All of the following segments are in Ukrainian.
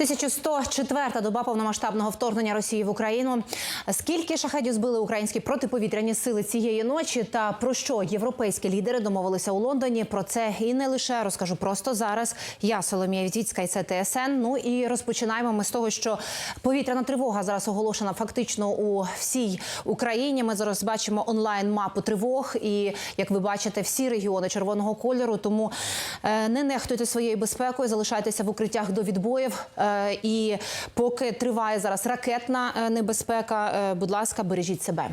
1104-та доба повномасштабного вторгнення Росії в Україну. Скільки шахедів збили українські протиповітряні сили цієї ночі? Та про що європейські лідери домовилися у Лондоні? Про це і не лише розкажу просто зараз. Я Соломія Вітвіцька і це ТСН. Ну і розпочинаємо ми з того, що повітряна тривога зараз оголошена фактично у всій Україні. Ми зараз бачимо онлайн мапу тривог, і як ви бачите, всі регіони червоного кольору. Тому е, не нехтуйте своєю безпекою, залишайтеся в укриттях до відбоїв. Е, І поки триває зараз ракетна е, небезпека, е, будь ласка, бережіть себе.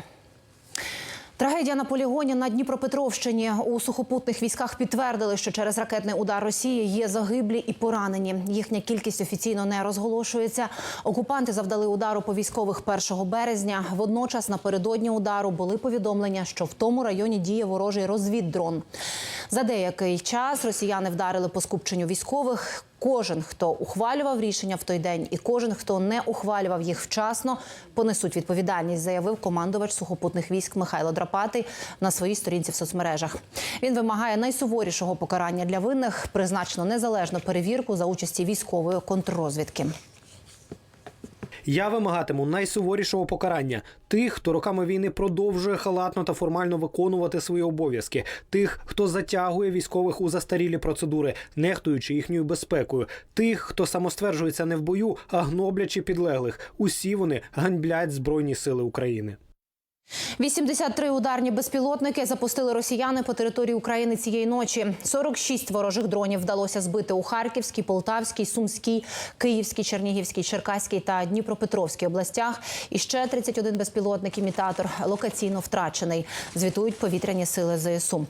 Трагедія на полігоні на Дніпропетровщині у сухопутних військах підтвердили, що через ракетний удар Росії є загиблі і поранені. Їхня кількість офіційно не розголошується. Окупанти завдали удару по військових 1 березня. Водночас напередодні удару були повідомлення, що в тому районі діє ворожий розвіддрон. За деякий час росіяни вдарили по скупченню військових. Кожен, хто ухвалював рішення в той день, і кожен, хто не ухвалював їх вчасно, понесуть відповідальність, заявив командувач сухопутних військ Михайло Драпатий на своїй сторінці в соцмережах. Він вимагає найсуворішого покарання для винних, призначено незалежну перевірку за участі військової контррозвідки. Я вимагатиму найсуворішого покарання тих, хто роками війни продовжує халатно та формально виконувати свої обов'язки, тих, хто затягує військових у застарілі процедури, нехтуючи їхньою безпекою, тих, хто самостверджується не в бою, а гноблячи підлеглих. Усі вони ганьблять збройні сили України. 83 ударні безпілотники запустили росіяни по території України цієї ночі. 46 ворожих дронів вдалося збити у Харківській, Полтавській, Сумській, Київській, Чернігівській, Черкаській та Дніпропетровській областях. І ще 31 безпілотник-імітатор локаційно втрачений. Звітують повітряні сили ЗСУ.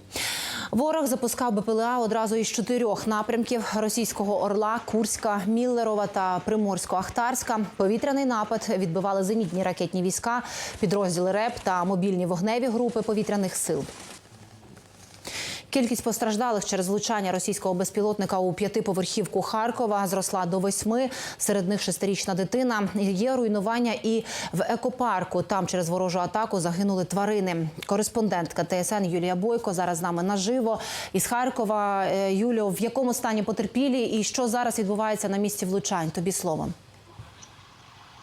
Ворог запускав БПЛА одразу із чотирьох напрямків: російського Орла, Курська, Міллерова та Приморсько-Ахтарська. Повітряний напад відбивали зенітні ракетні війська, підрозділи РЕП та мобільні вогневі групи повітряних сил. Кількість постраждалих через влучання російського безпілотника у п'ятиповерхівку Харкова зросла до восьми. Серед них шестирічна дитина. Є руйнування і в екопарку. Там через ворожу атаку загинули тварини. Кореспондентка ТСН Юлія Бойко зараз з нами наживо із Харкова. Е, в якому стані потерпілі і що зараз відбувається на місці влучань? Тобі слово.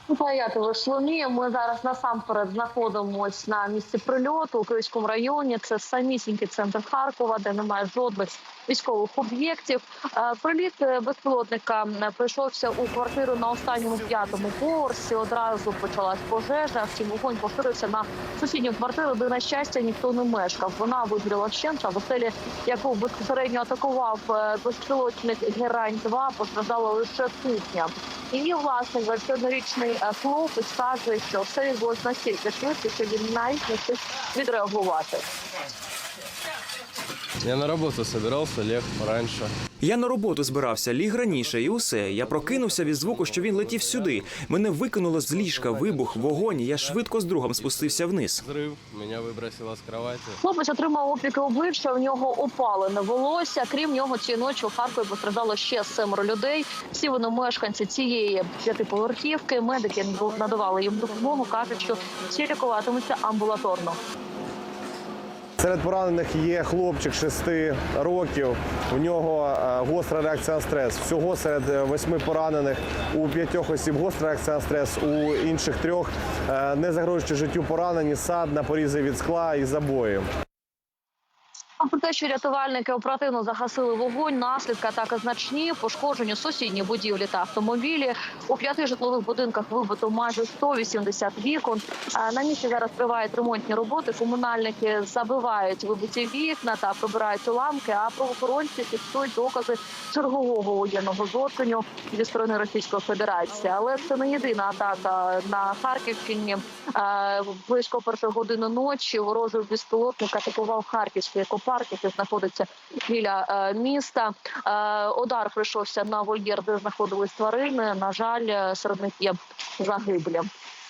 Паятово Соломія. Ми зараз насамперед знаходимося на місці прильоту у Київському районі. Це самісінький центр Харкова, де немає жодних військових об'єктів. Е, Приліт е, безпілотника прийшовся у квартиру на останньому п'ятому поверсі. Одразу почалась пожежа. Втім, вогонь поширився на сусідню квартиру, де на щастя ніхто не мешкав. Вона вигоріла вщент, а в оселі, яку безпосередньо атакував е, безпілотник Герань 2 постраждала лише кухня. Її власник 21-річний е, хлопець каже, що все відбулося настільки швидко, що він навіть не відреагувати. Я на работу собирался, лег раньше. Я на роботу збирався, ліг раніше, і усе. Я прокинувся від звуку, що він летів сюди. Мене викинуло з ліжка, вибух, вогонь. Я швидко з другом спустився вниз. Взрыв, меня выбросило с кровати. Хлопець отримав опіки обличчя. У нього опалене волосся. Крім нього, цієї ночі у Харкові постраждало ще семеро людей. Всі вони мешканці цієї п'ятиповерхівки. Медики надавали їм допомогу. кажуть, що всі лікуватимуться амбулаторно. Серед поранених є хлопчик 6 років. У нього е, гостра реакція на стрес. Всього серед е, восьми поранених у п'ятьох осіб гостра реакція на стрес, у інших трьох е, не загрожуючи життю поранені, сад на порізи від скла і забої. Про те, що рятувальники оперативно загасили вогонь, наслідки атаки значні, пошкоджені сусідні будівлі та автомобілі. У п'яти житлових будинках вибито майже 180 вікон. На місці зараз тривають ремонтні роботи. Комунальники забивають вибиті вікна та прибирають уламки. А правоохоронці фіксують докази чергового воєнного злочину зі сторони Російської Федерації. Але це не єдина атака на Харківщині. Близько першої години ночі ворожий безпілотник атакував Харківський екопарк, який знаходиться біля е, міста. Е, Удар прийшовся на вольєр, де знаходились тварини. На жаль, е, серед них є загиблі.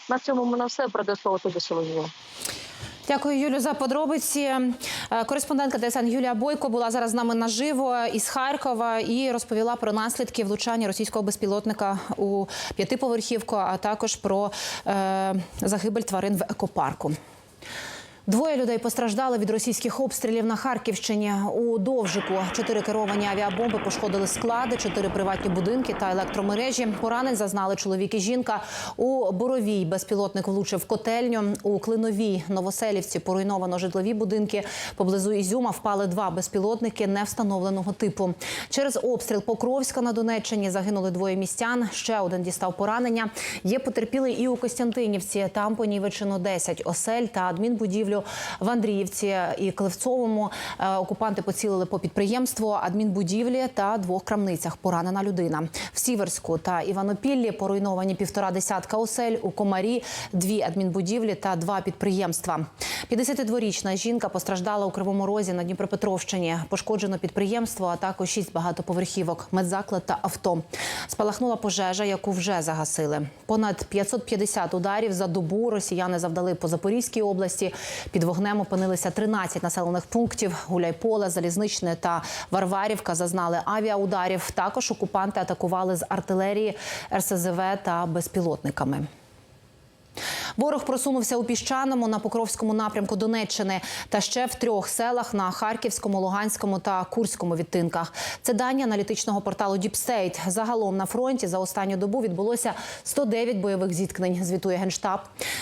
На цьому ми на все передаю тобі Соловію. Дякую, Юлю, за подробиці. Кореспондентка ТСН Юлія Бойко була зараз з нами наживо із Харкова і розповіла про наслідки влучання російського безпілотника у п'ятиповерхівку, а також про е, загибель тварин в екопарку. Двоє людей постраждали від російських обстрілів на Харківщині. У Довжику чотири керовані авіабомби пошкодили склади, чотири приватні будинки та електромережі. Поранень зазнали чоловік і жінка. У Боровій безпілотник влучив котельню. У Клиновій Новоселівці поруйновано житлові будинки. Поблизу Ізюма впали два безпілотники невстановленого типу. Через обстріл Покровська на Донеччині загинули двоє містян. Ще один дістав поранення. Є потерпілий і у Костянтинівці. Там понівечено 10 осель та адмінбудівлю в Андріївці і Клевцовому. Е, Окупанти поцілили по підприємству, адмінбудівлі та двох крамницях. Поранена людина. В Сіверську та Іванопіллі поруйновані півтора десятка осель. У Комарі дві адмінбудівлі та два підприємства. 52-річна жінка постраждала у Кривому Розі на Дніпропетровщині. Пошкоджено підприємство, а також шість багатоповерхівок, медзаклад та авто. Спалахнула пожежа, яку вже загасили. Понад 550 ударів за добу росіяни завдали по Запорізькій області. Під вогнем опинилися 13 населених пунктів. Гуляйполе, Залізничне та Варварівка зазнали авіаударів. Також окупанти атакували з артилерії, РСЗВ та безпілотниками. Ворог просунувся у піщаному на Покровському напрямку Донеччини та ще в трьох селах на Харківському, Луганському та Курському відтинках. Це дані аналітичного порталу Діпстейт. Загалом на фронті за останню добу відбулося 109 бойових зіткнень. Звітує генштаб.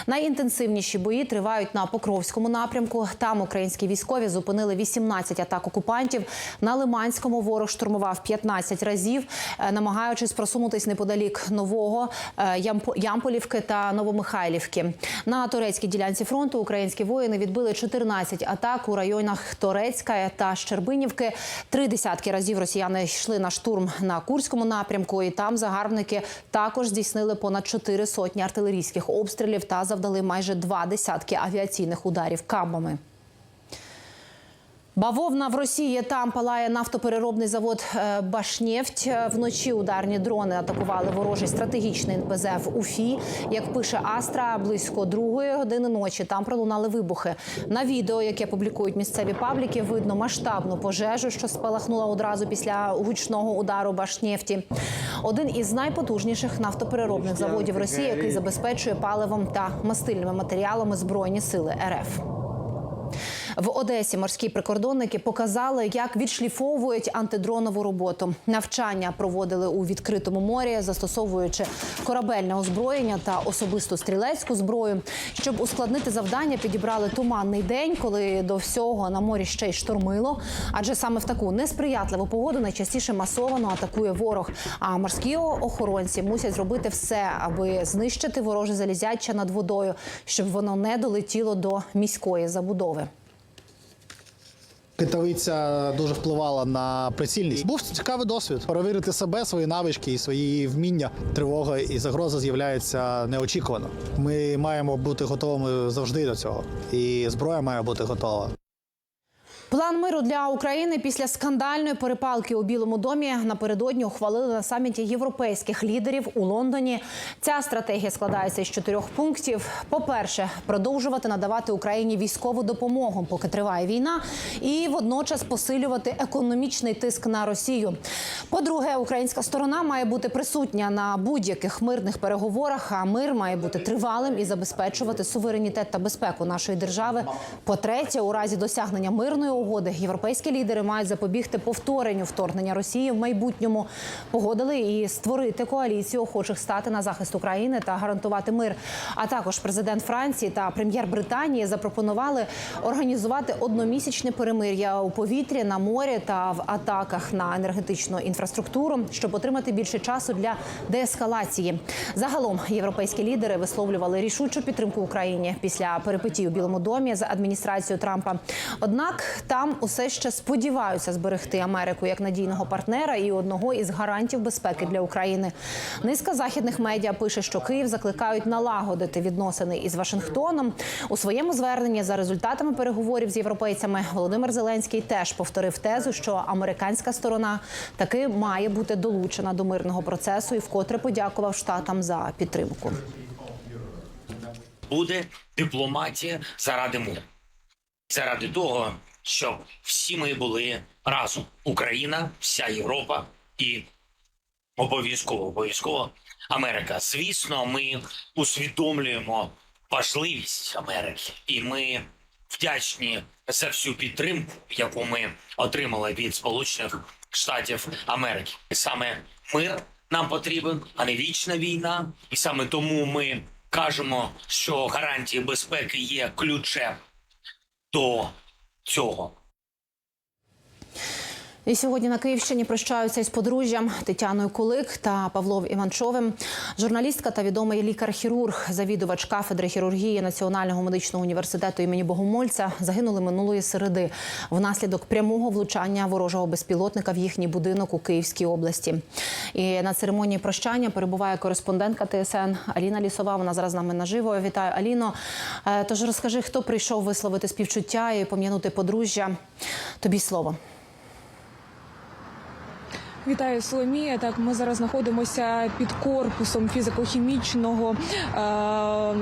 Найінтенсивніші бої тривають на Покровському напрямку. Там українські військові зупинили 18 атак окупантів. На Лиманському ворог штурмував 15 разів, е, намагаючись просунутись неподалік нового е, Ямполівки та Новомихайлівки. На турецькій ділянці фронту українські воїни відбили 14 атак у районах Торецька та Щербинівки. Три десятки разів росіяни йшли на штурм на Курському напрямку, і там загарбники також здійснили понад чотири сотні артилерійських обстрілів та завдали майже два десятки авіаційних ударів кабами. Бавовна в Росії там палає нафтопереробний завод е, Башнефть. Е, Вночі ударні дрони атакували ворожий стратегічний НПЗ в Уфі. Як пише Астра, близько другої години ночі там пролунали вибухи. На відео, яке публікують місцеві пабліки, видно масштабну пожежу, що спалахнула одразу після гучного удару Башнефті. Один із найпотужніших нафтопереробних заводів Росії, який забезпечує паливом та мастильними матеріалами збройні сили РФ. В Одесі морські прикордонники показали, як відшліфовують антидронову роботу. Навчання проводили у відкритому морі, застосовуючи корабельне озброєння та особисту стрілецьку зброю. Щоб ускладнити завдання, підібрали туманний день, коли до всього на морі ще й штормило. Адже саме в таку несприятливу погоду найчастіше масовано атакує ворог. А морські охоронці мусять зробити все, аби знищити вороже залізяча над водою, щоб воно не долетіло до міської забудови. Китовиця дуже впливала на прицільність. Був цікавий досвід перевірити себе, свої навички і свої вміння. Тривога і загроза з'являються неочікувано. Ми маємо бути готовими завжди до цього, і зброя має бути готова. План миру для України після скандальної перепалки у Білому домі напередодні ухвалили на саміті європейських лідерів у Лондоні. Ця стратегія складається із чотирьох пунктів. По-перше, продовжувати надавати Україні військову допомогу, поки триває війна, і водночас посилювати економічний тиск на Росію. По-друге, українська сторона має бути присутня на будь-яких мирних переговорах. А мир має бути тривалим і забезпечувати суверенітет та безпеку нашої держави. По-третє, у разі досягнення мирної угоди європейські лідери мають запобігти повторенню вторгнення Росії в майбутньому. Погодили і створити коаліцію охочих стати на захист України та гарантувати мир. А також президент Франції та прем'єр Британії запропонували організувати одномісячне перемир'я у повітрі на морі та в атаках на енергетичну інфраструктуру, щоб отримати більше часу для деескалації. Загалом європейські лідери висловлювали рішучу підтримку Україні після перипетій у Білому домі з адміністрацією Трампа. Однак там усе ще сподіваються зберегти Америку як надійного партнера і одного із гарантів безпеки для України. Низка західних медіа пише, що Київ закликають налагодити відносини із Вашингтоном. У своєму зверненні за результатами переговорів з європейцями Володимир Зеленський теж повторив тезу, що американська сторона таки має бути долучена до мирного процесу і вкотре подякував штатам за підтримку. буде дипломатія заради миру. Заради того, щоб всі ми були разом. Україна, вся Європа і обов'язково, обов'язково Америка. Звісно, ми усвідомлюємо важливість Америки, і ми вдячні за всю підтримку, яку ми отримали від Сполучених Штатів Америки. Саме мир нам потрібен, а не вічна війна. І саме тому ми кажемо, що гарантії безпеки є ключем до цього. І сьогодні на Київщині прощаються із подружжям Тетяною Кулик та Павлом Іванчовим. Журналістка та відомий лікар-хірург, завідувач кафедри хірургії Національного медичного університету імені Богомольця загинули минулої середи внаслідок прямого влучання ворожого безпілотника в їхній будинок у Київській області. І на церемонії прощання перебуває кореспондентка ТСН Аліна Лісова. Вона зараз з нами наживо. Вітаю Аліно. Е, Тож розкажи, хто прийшов висловити співчуття і пом'янути подружжя. Тобі слово. Вітаю Соломія. Так, ми зараз знаходимося під корпусом фізико-хімічного. Е-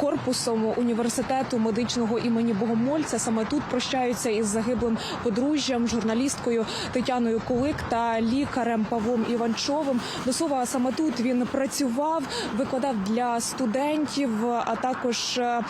Корпусом університету медичного імені Богомольця саме тут прощаються із загиблим подружжям, журналісткою Тетяною Кулик та лікарем Павлом Іванчовим. До слова, саме тут він працював, викладав для студентів, а також е,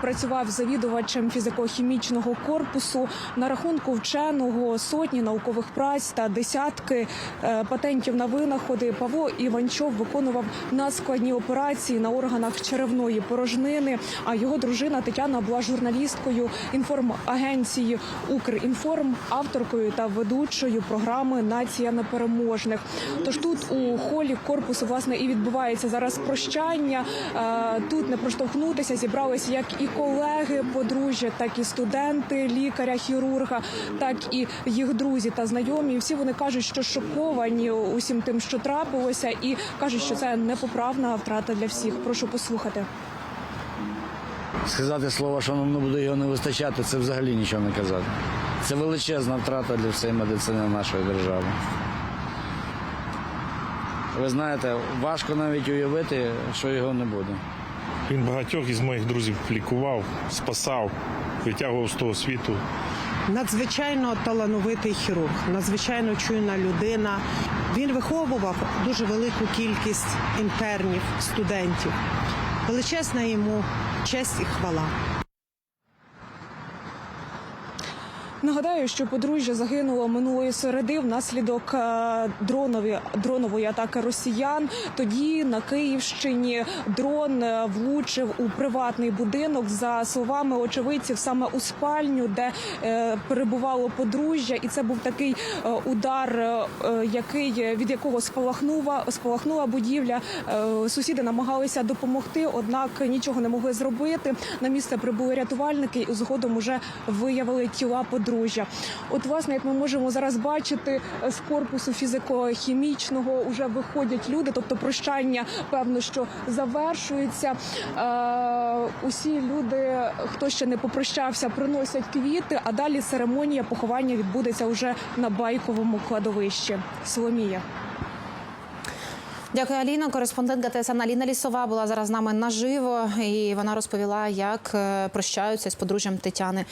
працював завідувачем фізико-хімічного корпусу на рахунку вченого сотні наукових праць та десятки е, патентів на винаходи. Павло Іванчов виконував надскладні операції на органах черевної порожнини. А його дружина Тетяна була журналісткою інформагенції Укрінформ, авторкою та ведучою програми Нація непереможних. Тож тут у холі корпусу власне і відбувається зараз прощання. Е, Тут не проштовхнутися зібралися як і колеги подружжя, так і студенти, лікаря, хірурга, так і їх друзі та знайомі. Всі вони кажуть, що шоковані усім тим, що трапилося, і кажуть, що це непоправна втрата для всіх. Прошу послухати. Сказати слово, що нам не буде його не вистачати, це взагалі нічого не казати. Це величезна втрата для всієї медицини нашої держави. Ви знаєте, важко навіть уявити, що його не буде. Він багатьох із моїх друзів лікував, спасав, витягував з того світу. Надзвичайно талановитий хірург, надзвичайно чуйна людина. Він виховував дуже велику кількість інтернів, студентів. Величезна йому честь і хвала. Нагадаю, що подружжя загинуло минулої середи внаслідок е, дронові дронової атаки росіян. Тоді на Київщині дрон е, влучив у приватний будинок. За словами очевидців, саме у спальню, де е, перебувало подружжя, і це був такий удар, який від якого спалахнула спалахнула будівля. Сусіди намагалися допомогти, однак нічого не могли зробити. На місце прибули рятувальники і згодом уже виявили тіла подружжя. От, власне, як ми можемо зараз бачити, з корпусу фізико-хімічного вже виходять люди, тобто прощання, певно, що завершується. Е, усі люди, хто ще не попрощався, приносять квіти, а далі церемонія поховання відбудеться вже на байковому кладовищі. Соломія. Дякую, Аліна. Кореспондентка ТСН Аліна Лісова була зараз з нами наживо, і вона розповіла, як е, прощаються з подружжям Тетяни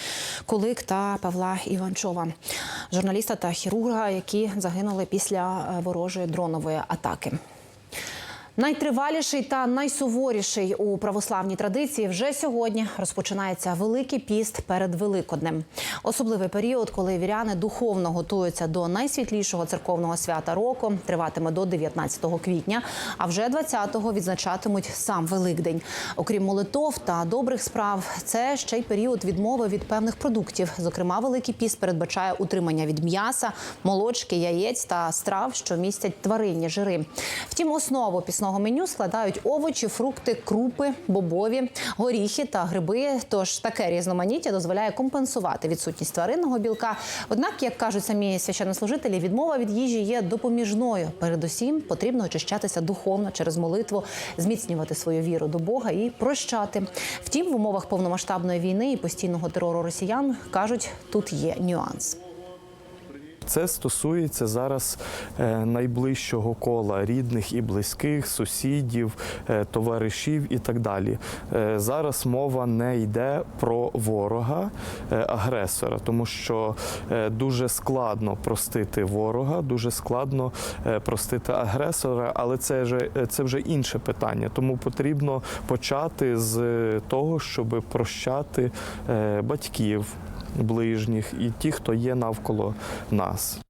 Кулик та Павла Іванчова, журналіста та хірурга, які загинули після е, ворожої дронової атаки. Найтриваліший та найсуворіший у православній традиції вже сьогодні розпочинається Великий піст перед Великоднем. Особливий період, коли віряни духовно готуються до найсвітлішого церковного свята року, триватиме до 19 квітня. А вже 20-го відзначатимуть сам Великдень. Окрім молитов та добрих справ, це ще й період відмови від певних продуктів. Зокрема, Великий піст передбачає утримання від м'яса, молочки, яєць та страв, що містять тваринні жири. Втім, основу пісного меню складають овочі, фрукти, крупи, бобові, горіхи та гриби. Тож таке різноманіття дозволяє компенсувати відсутність тваринного білка. Однак, як кажуть самі священнослужителі, відмова від їжі є допоміжною. Передусім потрібно очищатися духовно через молитву, зміцнювати свою віру до Бога і прощати. Втім, в умовах повномасштабної війни і постійного терору росіян кажуть, тут є нюанс. Це стосується зараз е, найближчого кола рідних і близьких, сусідів, е, товаришів і так далі. Е, Зараз мова не йде про ворога, агресора, тому що дуже складно простити ворога, дуже складно простити агресора, але це вже це вже інше питання. Тому потрібно почати з того, щоб прощати батьків, ближніх і ті, хто є навколо нас.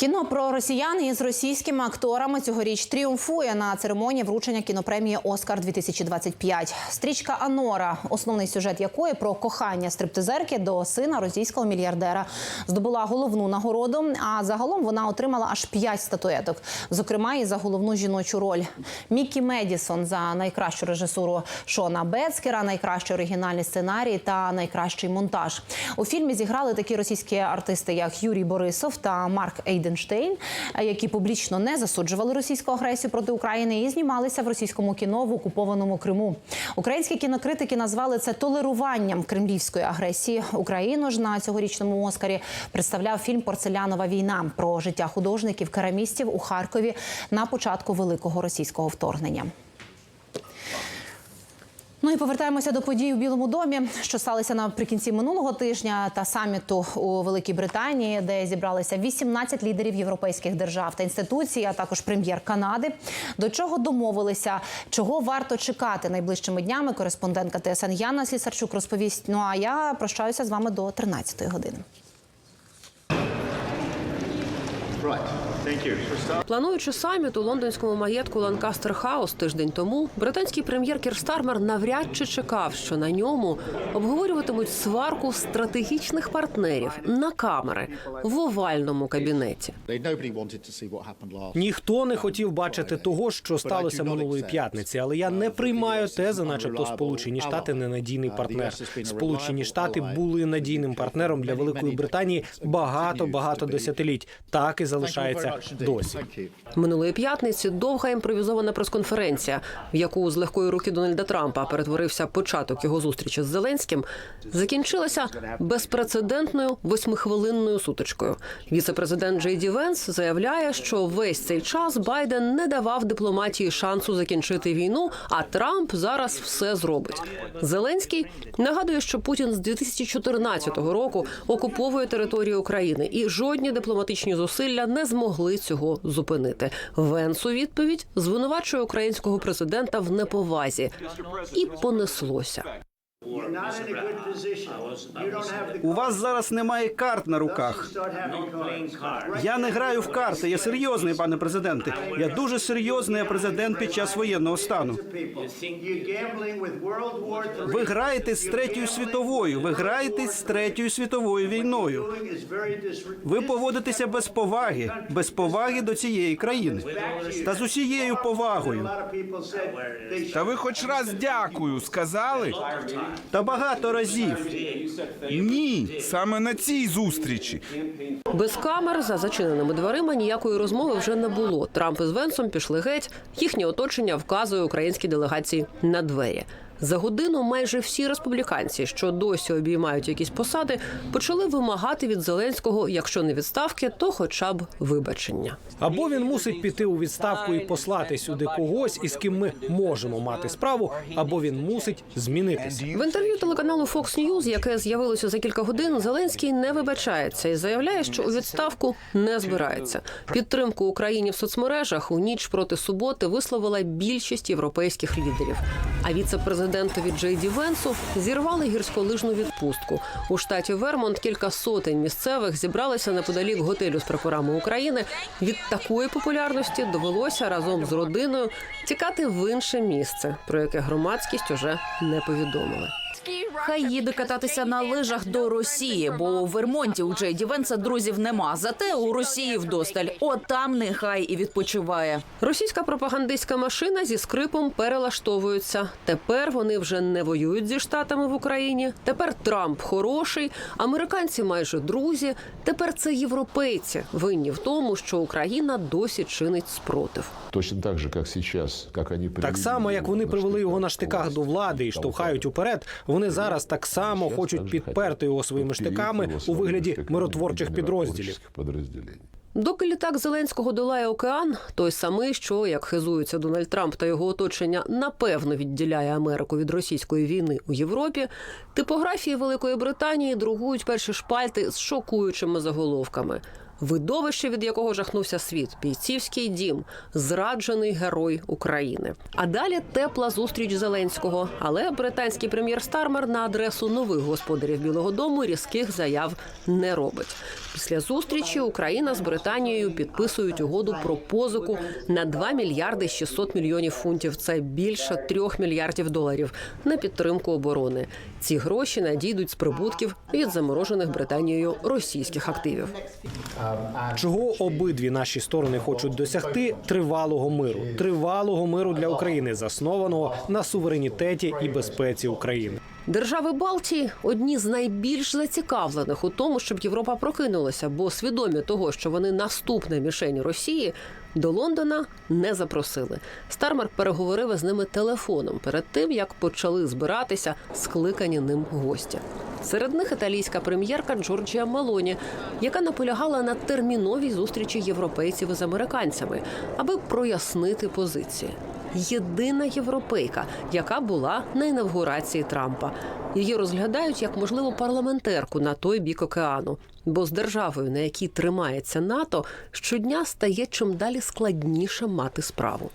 Кіно про росіян із російськими акторами цьогоріч тріумфує на церемонії вручення кінопремії Оскар 2025 Стрічка Анора, основний сюжет якої про кохання стриптизерки до сина російського мільярдера, здобула головну нагороду. А загалом вона отримала аж п'ять статуеток, зокрема і за головну жіночу роль. Мікі Медісон за найкращу режисуру Шона Бецкера, найкращий оригінальний сценарій та найкращий монтаж. У фільмі зіграли такі російські артисти, як Юрій Борисов та Марк Ейденштейн, які публічно не засуджували російську агресію проти України і знімалися в російському кіно в окупованому Криму. Українські кінокритики назвали це толеруванням кремлівської агресії. Україну ж на цьогорічному Оскарі представляв фільм Порцелянова війна про життя художників керамістів у Харкові на початку великого російського вторгнення. Ну і повертаємося до подій у Білому домі, що сталися наприкінці минулого тижня та саміту у Великій Британії, де зібралися 18 лідерів європейських держав та інституцій, а також прем'єр Канади. До чого домовилися, чого варто чекати найближчими днями. Кореспондентка ТСН Яна Слісарчук розповість. Ну а я прощаюся з вами до 13-ї години. Плануючи саміт у лондонському маєтку Ланкастер Хаус тиждень тому, британський прем'єр Кір Стармер навряд чи чекав, що на ньому обговорюватимуть сварку стратегічних партнерів на камери в овальному кабінеті. Ніхто не хотів бачити того, що сталося минулої п'ятниці, але я не приймаю тези, начебто Сполучені Штати ненадійний партнер. Сполучені Штати були надійним партнером для Великої Британії багато багато десятиліть. Так і залишається досі. Минулої п'ятниці довга імпровізована прес-конференція, в яку з легкої руки Дональда Трампа перетворився початок його зустрічі з Зеленським, закінчилася безпрецедентною восьмихвилинною сутичкою. Віце-президент Джей Ді Венс заявляє, що весь цей час Байден не давав дипломатії шансу закінчити війну, а Трамп зараз все зробить. Зеленський нагадує, що Путін з 2014 року окуповує територію України, і жодні дипломатичні зусилля не змогли цього зупинити. Венс у відповідь звинувачує українського президента в неповазі, і понеслося. У вас зараз немає карт на руках. Я не граю в карти. Я серйозний, пане президенте. Я дуже серйозний президент під час воєнного стану. Ви граєте з третьою світовою. Ви граєте з третьою світовою війною. Ви поводитеся без поваги, без поваги до цієї країни та з усією повагою. Та ви хоч раз дякую сказали? Та багато разів. Ні, саме на цій зустрічі. Без камер за зачиненими дверима ніякої розмови вже не було. Трамп із Венсом пішли геть. Їхнє оточення вказує українській делегації на двері. За годину майже всі республіканці, що досі обіймають якісь посади, почали вимагати від Зеленського, якщо не відставки, то хоча б вибачення. Або він мусить піти у відставку і послати сюди когось, із ким ми можемо мати справу, або він мусить змінитися. В інтерв'ю телеканалу Fox News, яке з'явилося за кілька годин, Зеленський не вибачається і заявляє, що у відставку не збирається. Підтримку Україні в соцмережах у ніч проти суботи висловила більшість європейських лідерів. А віце-президентові Джей Ді Венсу зірвали гірськолижну відпустку. У штаті Вермонт кілька сотень місцевих зібралися неподалік готелю з прапорами України. Від такої популярності довелося разом з родиною тікати в інше місце, про яке громадськість уже не повідомила. Хай їде кататися на лижах до Росії, бо у Вермонті у Джейді Венса друзів нема. Зате у Росії вдосталь. От там нехай і відпочиває. Російська пропагандистська машина зі скрипом перелаштовується. Тепер вони вже не воюють зі штатами в Україні. Тепер Трамп хороший, американці майже друзі. Тепер це європейці винні в тому, що Україна досі чинить спротив. Точно так же, как сейчас, как они Так само, як вони привели його на штиках до влади і штовхають уперед, вони зараз так само хочуть підперти його своїми штиками у вигляді миротворчих підрозділів. Доки літак Зеленського долає океан, той самий, що як хизується Дональд Трамп та його оточення, напевно відділяє Америку від російської війни у Європі. Типографії Великої Британії другують перші шпальти з шокуючими заголовками. Видовище, від якого жахнувся світ, бійцівський дім, зраджений герой України. А далі тепла зустріч Зеленського. Але британський прем'єр Стармер на адресу нових господарів Білого Дому різких заяв не робить. Після зустрічі Україна з Британією підписують угоду про позику на 2 мільярди 600 мільйонів фунтів. Це більше 3 мільярдів доларів на підтримку оборони. Ці гроші надійдуть з прибутків від заморожених Британією російських активів. Чого обидві наші сторони хочуть досягти тривалого миру, тривалого миру для України, заснованого на суверенітеті і безпеці України. Держави Балтії одні з найбільш зацікавлених у тому, щоб Європа прокинулася, бо свідомі того, що вони наступна мішень Росії. До Лондона не запросили. Стармер переговорив із ними телефоном перед тим, як почали збиратися скликані ним гості. Серед них італійська прем'єрка Джорджія Мелоні, яка наполягала на терміновій зустрічі європейців із американцями, аби прояснити позиції. Єдина європейка, яка була на інавгурації Трампа. Її розглядають як можливо парламентерку на той бік океану. Бо з державою, на якій тримається НАТО, щодня стає чим далі складніше мати справу.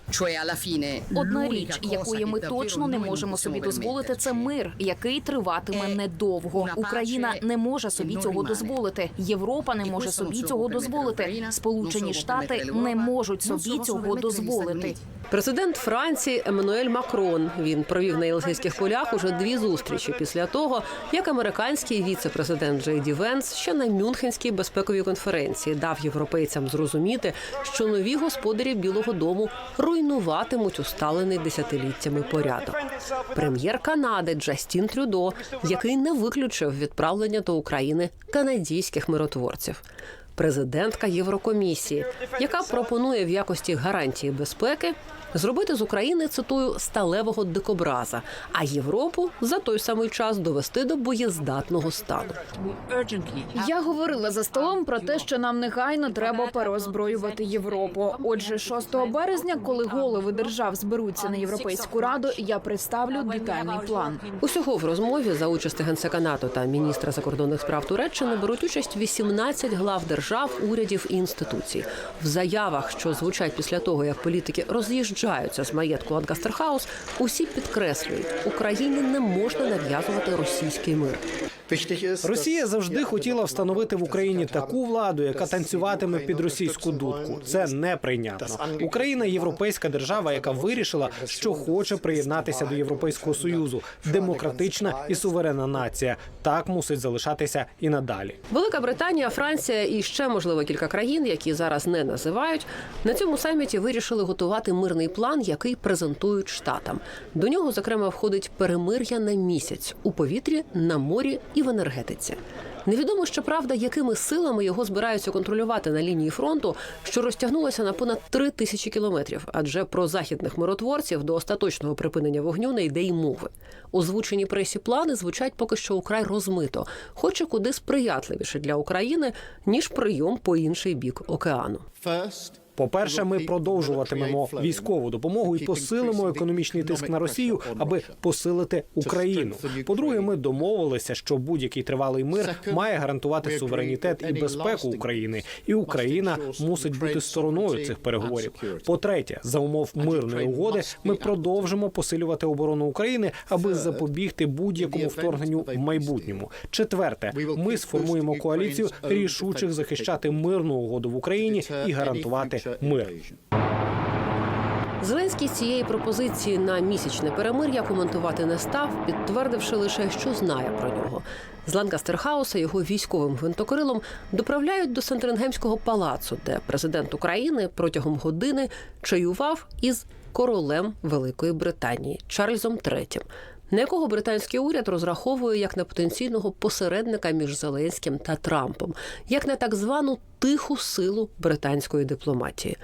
Одна річ, якої ми точно не можемо собі дозволити, це мир, який триватиме недовго. Україна не може собі цього дозволити. Європа не може собі цього дозволити. Сполучені Штати не можуть собі цього дозволити. Президент Франції Еммануель Макрон він провів на Єлисейських полях уже дві зустрічі після того, як американський віце-президент Джей Ді Венс ще на Мюнхенській безпековій конференції дав європейцям зрозуміти, що нові господарі Білого Дому руйнуватимуть усталений десятиліттями порядок. Прем'єр Канади Джастін Трюдо, який не виключив відправлення до України канадійських миротворців. Президентка Єврокомісії, яка пропонує в якості гарантії безпеки зробити з України цитую сталевого дикобраза, а Європу за той самий час довести до боєздатного стану. Я говорила за столом про те, що нам негайно треба переозброювати Європу. Отже, 6 березня, коли голови держав зберуться на європейську раду, я представлю детальний план. Усього в розмові за участі генсека НАТО та міністра закордонних справ Туреччини беруть участь 18 глав держав, урядів і інституцій. В заявах, що звучать після того, як політики роз'їжджаються з маєтку Ангастерхаус, усі підкреслюють, Україні не можна нав'язувати російський мир. Росія завжди хотіла встановити в Україні таку владу, яка танцюватиме під російську дудку. Це неприйнятно. Україна європейська держава, яка вирішила, що хоче приєднатися до Європейського союзу. Демократична і суверенна нація. Так мусить залишатися і надалі. Велика Британія, Франція і ще можливо кілька країн, які зараз не називають, на цьому саміті вирішили готувати мирний план, який презентують штатам. До нього зокрема входить перемир'я на місяць у повітрі, на морі і в енергетиці. Невідомо щоправда, якими силами його збираються контролювати на лінії фронту, що розтягнулася на понад три тисячі кілометрів. Адже про західних миротворців до остаточного припинення вогню не йде й мови. Озвучені пресі плани звучать поки що украй розмито, хоч і куди сприятливіше для України ніж прийом по інший бік океану. По-перше, ми продовжуватимемо військову допомогу і посилимо економічний тиск на Росію, аби посилити Україну. По-друге, ми домовилися, що будь-який тривалий мир має гарантувати суверенітет і безпеку України, і Україна мусить бути стороною цих переговорів. По-третє, за умов мирної угоди, ми продовжимо посилювати оборону України, аби запобігти будь-якому вторгненню в майбутньому. Четверте, ми сформуємо коаліцію рішучих захищати мирну угоду в Україні і гарантувати мир. Зеленський цієї пропозиції на місячне перемир'я коментувати не став, підтвердивши лише, що знає про нього. З Ланкастерхауса його військовим гвинтокрилом доправляють до Сентрингемського палацу, де президент України протягом години чаював із королем Великої Британії Чарльзом III. На якого британський уряд розраховує як на потенційного посередника між Зеленським та Трампом, як на так звану тиху силу британської дипломатії.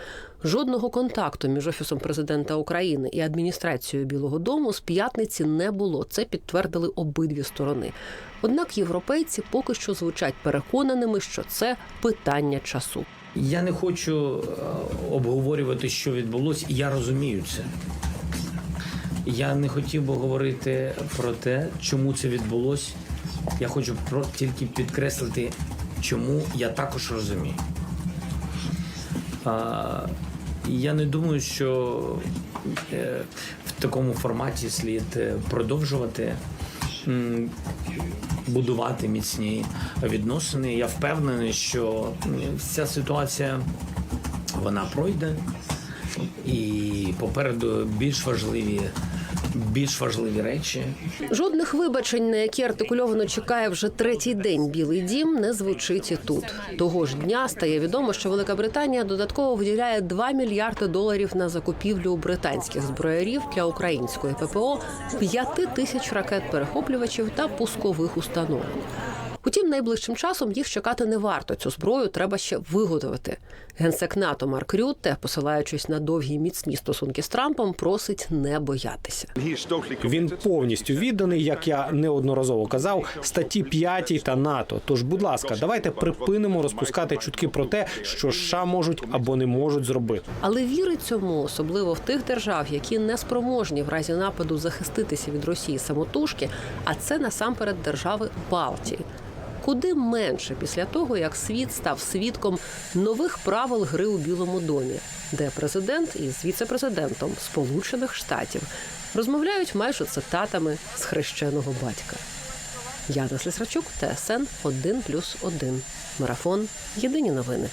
Жодного контакту між офісом президента України і адміністрацією Білого Дому з п'ятниці не було. Це підтвердили обидві сторони. Однак європейці поки що звучать переконаними, що це питання часу. Я не хочу е, обговорювати, що відбулося, і я розумію це. Я не хотів би говорити про те, чому це відбулося. Я хочу про тільки підкреслити, чому я також розумію. А, я не думаю, що е, в такому форматі слід е, продовжувати будувати міцні відносини. Я впевнений, що ця ситуація вона пройде, і попереду більш важливі, більш важливі речі. Жодних вибачень, на які артикульовано чекає вже третій день Білий Дім, не звучить і тут. Того ж дня стає відомо, що Велика Британія додатково виділяє 2 мільярди доларів на закупівлю британських зброярів для української ППО, 5 тисяч ракет-перехоплювачів та пускових установок. Утім, найближчим часом їх чекати не варто. Цю зброю треба ще виготовити. Генсек НАТО Марк Рютте, посилаючись на довгі міцні стосунки з Трампом, просить не боятися. Він повністю відданий, як я неодноразово казав, статті 5 та НАТО. Тож, будь ласка, давайте припинимо розпускати чутки про те, що США можуть або не можуть зробити. Але вірить цьому, особливо в тих держав, які не спроможні в разі нападу захиститися від Росії самотужки, а це насамперед держави Балтії. Куди менше після того, як світ став свідком нових правил гри у Білому домі, де президент із віцепрезидентом Сполучених Штатів розмовляють майже цитатами з хрещеного батька. Яна Слісарчук, ТСН 1+,1. Марафон. Єдині новини.